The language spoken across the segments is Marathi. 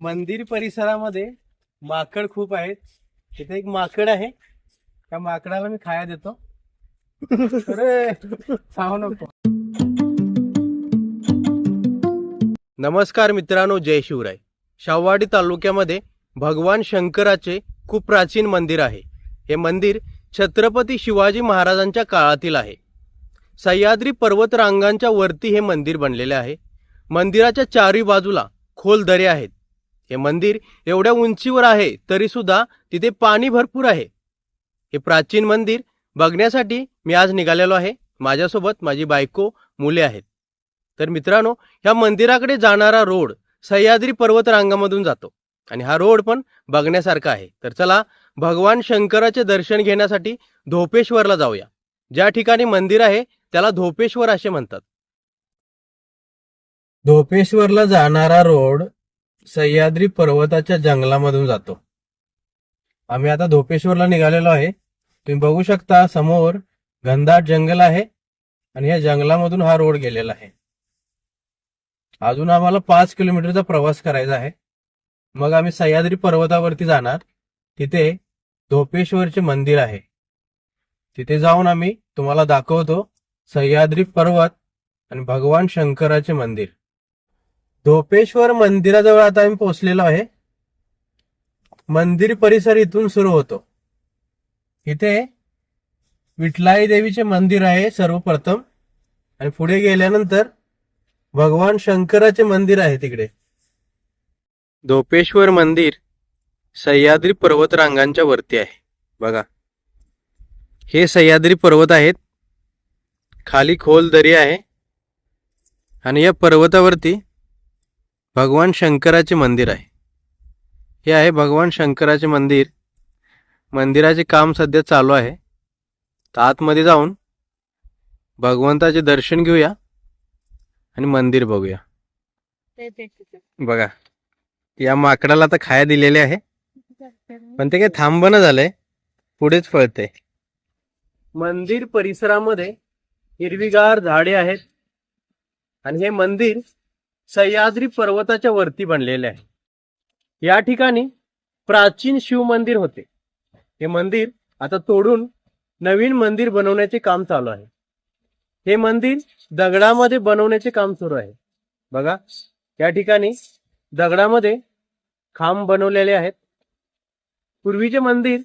मंदिर परिसरामध्ये माकड खूप आहेत. तिथे एक माकड आहे. त्या माकडाला मी खाया देतो. अरे सांगू नको. नमस्कार मित्रांनो जय शिवराय. शाहवाडी तालुक्यामध्ये भगवान शंकराचे खूप प्राचीन मंदिर आहे. हे मंदिर छत्रपती शिवाजी महाराजांच्या काळातील आहे. सह्याद्री पर्वतरांगांच्या वरती हे मंदिर बनलेले आहे. मंदिराच्या चारी बाजूला खोल दरे आहेत. हे मंदिर एवढ्या उंचीवर आहे तरी सुद्धा तिथे पाणी भरपूर आहे. हे प्राचीन मंदिर बघण्यासाठी मी आज निघालेलो आहे. माझ्यासोबत माझी बायको मुले आहेत. तर मित्रांनो ह्या मंदिराकडे जाणारा रोड सह्याद्री पर्वतरांगामधून जातो आणि हा रोड पण बघण्यासारखा आहे. तर चला भगवान शंकराचे दर्शन घेण्यासाठी धोपेश्वरला जाऊया. ज्या ठिकाणी मंदिर आहे त्याला धोपेश्वर असे म्हणतात. धोपेश्वरला जाणारा रोड सह्याद्री पर्वताच्या जंगलामधून जातो. आम्ही आता धोपेश्वरला निघालेलो आहे. तुम्ही बघू शकता समोर घनदाट जंगल आहे आणि या जंगलामधून हा रोड गेलेला आहे. अजून आम्हाला पाच किलोमीटरचा प्रवास करायचा आहे. मग आम्ही सह्याद्री पर्वतावरती जाणार. तिथे धोपेश्वरचे मंदिर आहे. तिथे जाऊन आम्ही तुम्हाला दाखवतो सह्याद्री पर्वत आणि भगवान शंकराचे मंदिर. धोपेश्वर मंदिराजवळ आता आम्ही पोहोचलेलो आहे. मंदिर परिसर इथून सुरू होतो. इथे विठलाई देवीचे मंदिर आहे सर्वप्रथम. आणि पुढे गेल्यानंतर भगवान शंकराचे मंदिर आहे तिकडे. धोपेश्वर मंदिर सह्याद्री पर्वत रांगांच्या वरती आहे. बघा. हे सह्याद्री पर्वत आहेत. खाली खोल दरी आहे. आणि या पर्वतावरती भगवान शंकराचे मंदिर आहे. हे आहे भगवान शंकराचे मंदिर. मंदिराचे काम सध्या चालू आहे. तर आतमध्ये जाऊन भगवंताचे दर्शन घेऊया आणि मंदिर बघूया. बघा या माकडाला तर खाया दिलेले आहे. पण ते काही थांबणं झालंय. पुढेच फळते. मंदिर परिसरामध्ये हिरवीगार झाडे आहेत. आणि हे मंदिर सह्याद्री पर्वताच्या वरती बनलेले आहे. या ठिकाणी प्राचीन शिव मंदिर होते. हे मंदिर आता तोडून नवीन मंदिर बनवण्याचे काम चालू आहे. हे मंदिर दगडामध्ये बनवण्याचे काम सुरू आहे. बघा या ठिकाणी दगडामध्ये खांब बनवलेले आहेत. पूर्वीचे मंदिर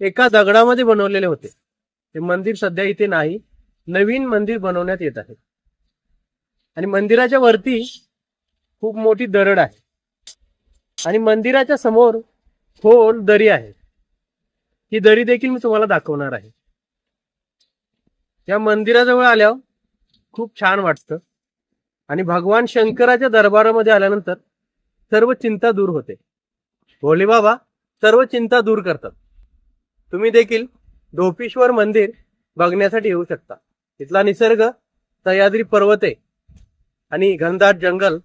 एका दगडामध्ये बनवलेले होते. ते मंदिर सध्या इथे नाही नवीन मंदिर बनवण्यात येत आहे. आणि मंदिराच्या वरती खूप मोठी दरड आहे. आणि मंदिराच्या समोर खोल दरी आहे. ही दरी देखील मी तुम्हाला दाखवणार आहे. या मंदिराजवळ आल्यावर खूप छान वाटतं. आणि भगवान शंकराच्या दरबारामध्ये आल्यानंतर सर्व चिंता दूर होते. भोले बाबा सर्व चिंता दूर करतात. तुम्ही देखील धोपेश्वर मंदिर बघण्यासाठी येऊ शकता. इथला निसर्ग सह्याद्री पर्वते आणि घनदाट जंगल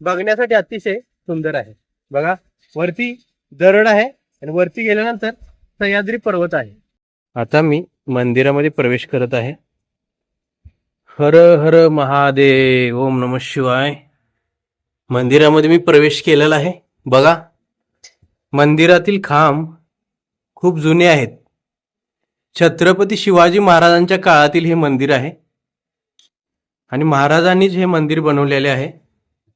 बघण्यासाठी अतिशय सुंदर आहे. बघा वरती दरड आहे आणि वरती गेल्यानंतर सह्याद्री पर्वत आहे. आता मी मंदिरामध्ये प्रवेश करत आहे. हर हर महादेव ओम नम शिवाय. मंदिरामध्ये मी प्रवेश केलेला आहे. बघा मंदिरातील खांब खूप जुने आहेत. छत्रपती शिवाजी महाराजांच्या काळातील हे मंदिर आहे. आणि महाराजांनीच हे मंदिर बनवलेले आहे.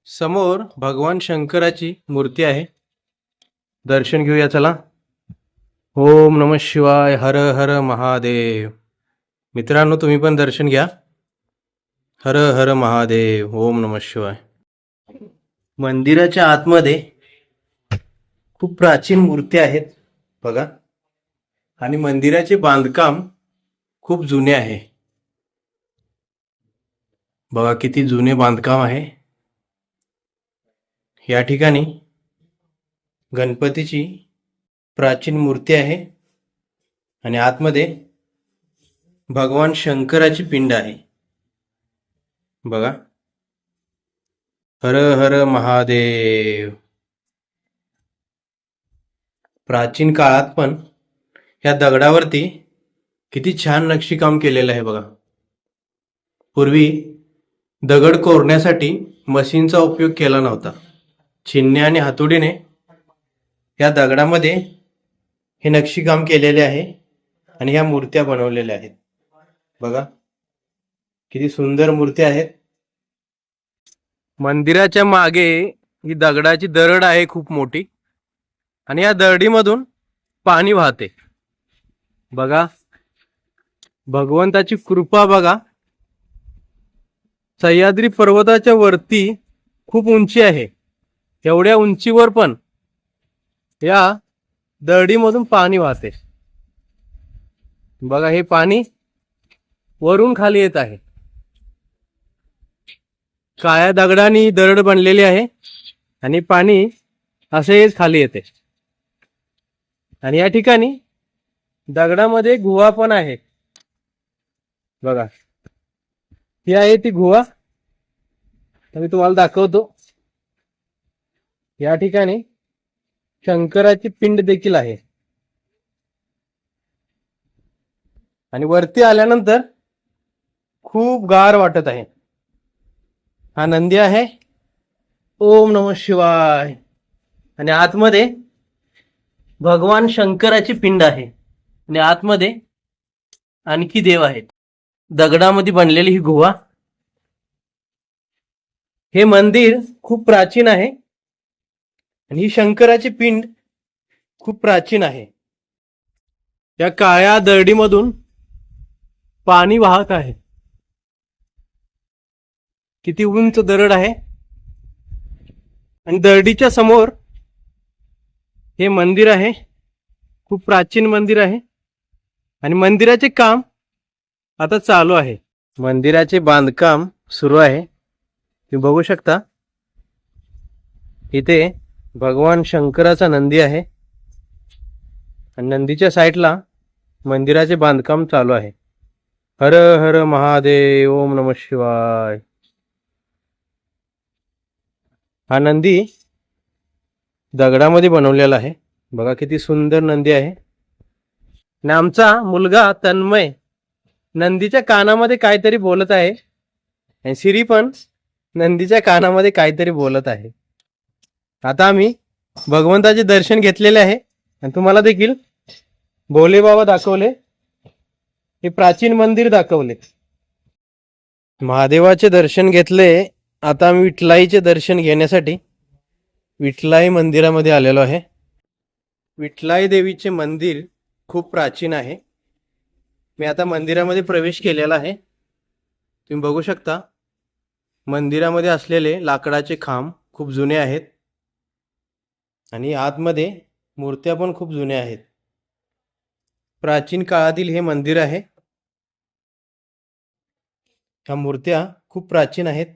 समोर भगवान शंकराची मूर्ती आहे. दर्शन घेऊया चला. ओम नम शिवाय हर हर महादेव. मित्रांनो तुम्ही पण दर्शन घ्या. हर हर महादेव ओम नम शिवाय. मंदिराच्या आतमध्ये खूप प्राचीन मूर्ती आहेत बघा. आणि मंदिराचे बांधकाम खूप जुने आहे. बघा किती जुने बांधकाम आहे. या ठिकाणी गणपतीची प्राचीन मूर्ती आहे आणि आतमध्ये भगवान शंकराची पिंड आहे. बघा. हर हर महादेव. प्राचीन काळात पण या दगडावरती किती छान नक्षीकाम केलेलं आहे बघा. पूर्वी दगड कोरण्यासाठी मशीनचा उपयोग केला नव्हता. छिन्ने आणि हातोडीने या दगडामध्ये हे नक्षीकाम केलेले आहे आणि ह्या मूर्त्या बनवलेल्या आहेत. बघा किती सुंदर मूर्त्या आहेत. मंदिराच्या मागे ही दगडाची दरड आहे खूप मोठी आणि या दरडीमधून पाणी वाहते. बघा भगवंताची कृपा बघा. सह्याद्री पर्वताच्या वरती खूप उंची आहे. एवढ्या उंचीवर पण या दरडीमधून पाणी वाहते. बघा हे पाणी वरून खाली येत आहे. काळ्या दगडांनी दरड बनलेली आहे आणि पाणी असेच खाली येते. आणि या ठिकाणी दगडामध्ये गुहा पण आहे. बघा. ही आहे ती गुहा. तर मी तुम्हाला दाखवतो. या ठिकाणी शंकराची पिंड देखील आहे. आणि वरती आल्यानंतर खूप गार वाटत आहे. हा नंदी आहे. ओम नम शिवाय. आणि आतमध्ये भगवान शंकराची पिंड आहे. आणि आतमध्ये आणखी देव आहेत. दगडामध्ये बनलेली ही गुहा. हे मंदिर खूप प्राचीन आहे. आणि ही शंकराची पिंड खूप प्राचीन आहे. या काळ्या दरडीमधून पाणी वाहत आहे. किती उंच दरड आहे. आणि दरडीच्या समोर हे मंदिर आहे. खूप प्राचीन मंदिर आहे. आणि मंदिराचे काम आता चालू आहे. मंदिराचे बांधकाम सुरू आहे. तुम्ही बघू शकता. इथे भगवान शंकराचा नंदी आहे. आणि नंदीच्या साईडला मंदिराचे बांधकाम चालू आहे. हर हर महादेव ओम नम शिवाय. हा नंदी दगडामध्ये बनवलेला आहे. बघा किती सुंदर नंदी आहे. आणि आमचा मुलगा तन्मय नंदीच्या कानामध्ये काहीतरी बोलत आहे. आणि सिरी पण नंदीच्या कानामध्ये काहीतरी बोलत आहे. आता आम्ही भगवंताचे दर्शन घेतलेले आहे. आणि तुम्हाला देखील भोले बाबा दाखवले. हे प्राचीन मंदिर दाखवले. महादेवाचे दर्शन घेतले. आता आम्ही विठलाईचे दर्शन घेण्यासाठी विठलाई मंदिरामध्ये आलेलो आहे. विठलाई देवीचे मंदिर खूप प्राचीन आहे. मी आता मंदिरामध्ये प्रवेश केलेला आहे. तुम्ही बघू शकता मंदिरामध्ये असलेले लाकडाचे खांब खूप जुने आहेत आणि आतमध्ये मूर्त्या पण खूप जुन्या आहेत. प्राचीन काळातील हे मंदिर आहे. ह्या मूर्त्या खूप प्राचीन आहेत.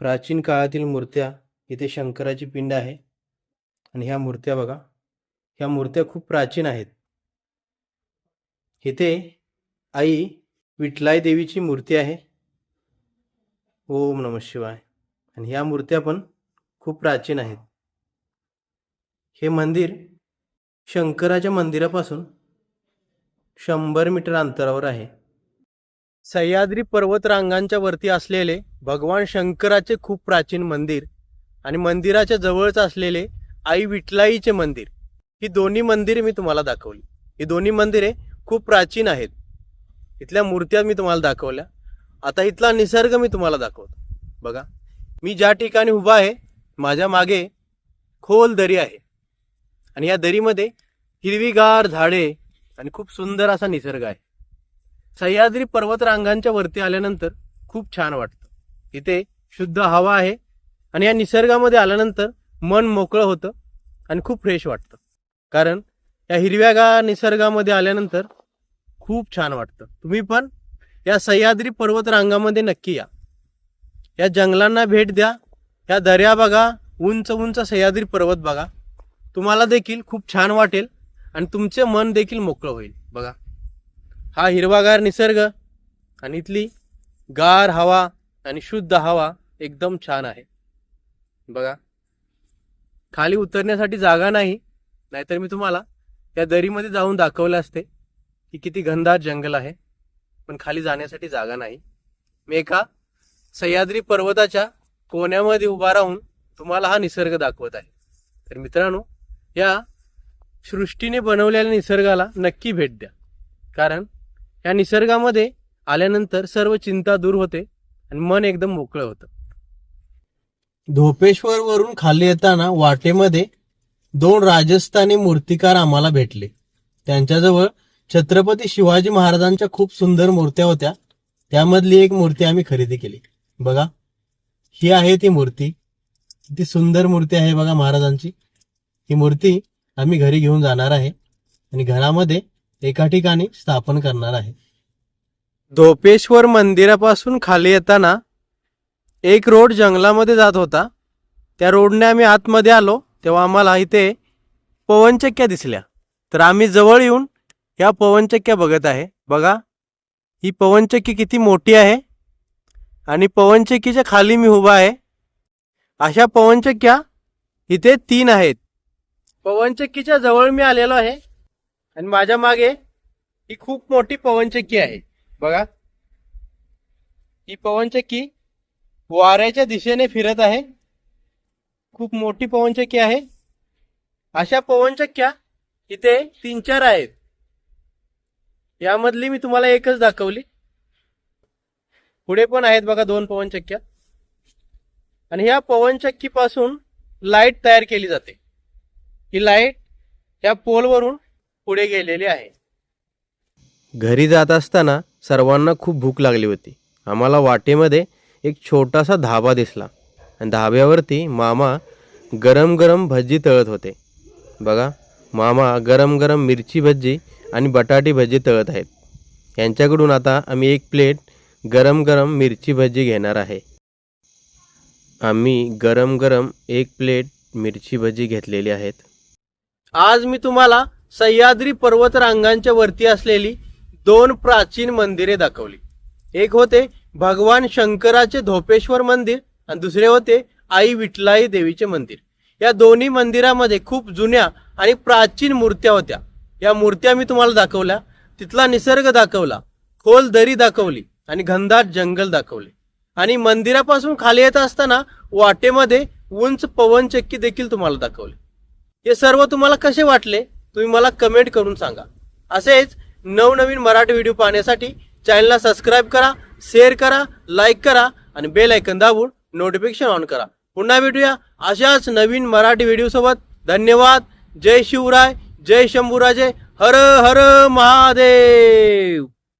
प्राचीन काळातील मूर्त्या इथे शंकराची पिंड आहे. आणि ह्या मूर्त्या बघा ह्या मूर्त्या खूप प्राचीन आहेत. इथे आई विठलाई देवीची मूर्ती आहे. ओम नम शिवाय. आणि ह्या मूर्त्या पण खूप प्राचीन आहेत. हे मंदिर शंकराच्या मंदिरापासून शंभर मीटर अंतरावर आहे. सह्याद्री पर्वतरांगांच्या वरती असलेले भगवान शंकराचे खूप प्राचीन मंदिर आणि मंदिराच्या जवळच असलेले आई विठलाईचे मंदिर. ही दोन्ही मंदिरे मी तुम्हाला दाखवली. ही दोन्ही मंदिरे खूप प्राचीन आहेत. इथल्या मूर्त्या मी तुम्हाला दाखवल्या. आता इथला निसर्ग मी तुम्हाला दाखवतो. बघा मी ज्या ठिकाणी उभा आहे माझ्या मागे खोल दरी आहे. आणि या दरीमध्ये हिरवीगार झाडे आणि खूप सुंदर असा निसर्ग आहे. सह्याद्री पर्वतरांगांच्या वरती आल्यानंतर खूप छान वाटतं. इथे शुद्ध हवा आहे आणि या निसर्गामध्ये आल्यानंतर मन मोकळं होतं आणि खूप फ्रेश वाटतं. कारण या हिरव्यागार निसर्गामध्ये आल्यानंतर खूप छान वाटतं. तुम्ही पण या सह्याद्री पर्वतरांगामध्ये नक्की या. या जंगलांना भेट द्या. या दर्या बघा. उंच उंच सह्याद्री पर्वत बघा. तुम्हाला देखील खूप छान वाटेल आणि तुमचे मन देखील मोकळं होईल. बघा. हा हिरवागार निसर्ग आणि इथली गार हवा आणि शुद्ध हवा एकदम छान आहे. बघा. खाली उतरण्यासाठी जागा नाही. नाहीतर मी तुम्हाला त्या दरीमध्ये जाऊन दाखवलं असते की किती घनदाट जंगल आहे पण खाली जाण्यासाठी जागा नाही. मी एका सह्याद्री पर्वताच्या कोण्यामध्ये उभा राहून तुम्हाला हा निसर्ग दाखवत आहे. तर मित्रांनो या सृष्टीने बनवलेल्या निसर्गाला नक्की भेट द्या. कारण या निसर्गामध्ये आल्यानंतर सर्व चिंता दूर होते आणि मन एकदम मोकळं होतं. धोपेश्वर वरून खाली येताना वाटेमध्ये दोन राजस्थानी मूर्तिकार आम्हाला भेटले. त्यांच्याजवळ छत्रपती शिवाजी महाराजांच्या खूप सुंदर मूर्त्या होत्या. त्यामधली एक मूर्ती आम्ही खरेदी केली. बघा ही आहे ती मूर्ती. ती सुंदर मूर्ती आहे बघा महाराजांची. ही मूर्ती आम्ही घरी घेऊन जाणार आहे आणि घरामध्ये एका ठिकाणी स्थापन करणार आहे. धोपेश्वर मंदिरापासून खाली येताना एक रोड जंगलामध्ये जात होता. त्या रोडने आम्ही आतमध्ये आलो. तेव्हा आम्हाला इथे पवनचक्क्या दिसल्या. तर आम्ही जवळ येऊन या पवनचक्क्या बघत आहे. बघा ही पवनचक्की किती मोठी आहे आणि पवनचक्कीच्या खाली मी उभा आहे. अशा पवनचक्क्या इथे तीन आहेत. पवनचक्कीच्या जवळ मी आलेलो आहे आणि माझ्या मागे ही खूप मोठी पवनचक्की आहे. बघा ही पवनचक्की वाऱ्याच्या दिशेने फिरत आहे. खूप मोठी पवनचक्की आहे. अशा पवनचक्क्या इथे तीन चार आहेत. यामधली मी तुम्हाला एकच दाखवली. पुढे पण आहेत बघा दोन पवनचक्क्या. आणि ह्या पवनचक्कीपासून लाइट तयार केली जाते. ही लाइट या पोलवरून पुढे गेलेली आहे. घरी जात असताना सर्वांना खूप भूक लागली होती. आम्हाला वाटेमध्ये एक छोटासा धाबा दिसला. आणि धाब्यावरती मामा गरम गरम भजी तळत होते. बघा मामा गरम गरम मिरची भजी आणि बटाटी भजी तळत आहेत. यांच्याकडून आता आम्ही एक प्लेट गरम गरम मिरची भजी घेणार आहे. आम्ही गरम गरम एक प्लेट मिरची भजी घेतलेली आहेत. आज मी तुम्हाला सह्याद्री पर्वत रांगांच्या वरती असलेली दोन प्राचीन मंदिरे दाखवली. एक होते भगवान शंकराचे धोपेश्वर मंदिर आणि दुसरे होते आई विठलाई देवीचे मंदिर. या दोन्ही मंदिरामध्ये खूप जुन्या आणि प्राचीन मूर्त्या होत्या. या मूर्त्या मी तुम्हाला दाखवल्या. तिथला निसर्ग दाखवला. खोल दरी दाखवली आणि घनदाट जंगल दाखवले. आणि मंदिरापासून खाली येत असताना वाटेमध्ये उंच पवनचक्की देखील तुम्हाला दाखवले. हे सर्व तुम्हाला कसे वाटले? तुम्ही मला कमेंट करून सांगा. असेच नवनवीन मराठी व्हिडिओ पाहण्यासाठी चॅनलला सबस्क्राईब करा शेअर करा लाईक करा आणि बेल ऐकन दाबून नोटिफिकेशन ऑन करा. पुन्हा भेटूया अशाच नवीन मराठी व्हिडिओसोबत. धन्यवाद. जय शिवराय जय शंभूराजे. हर हर महादेव.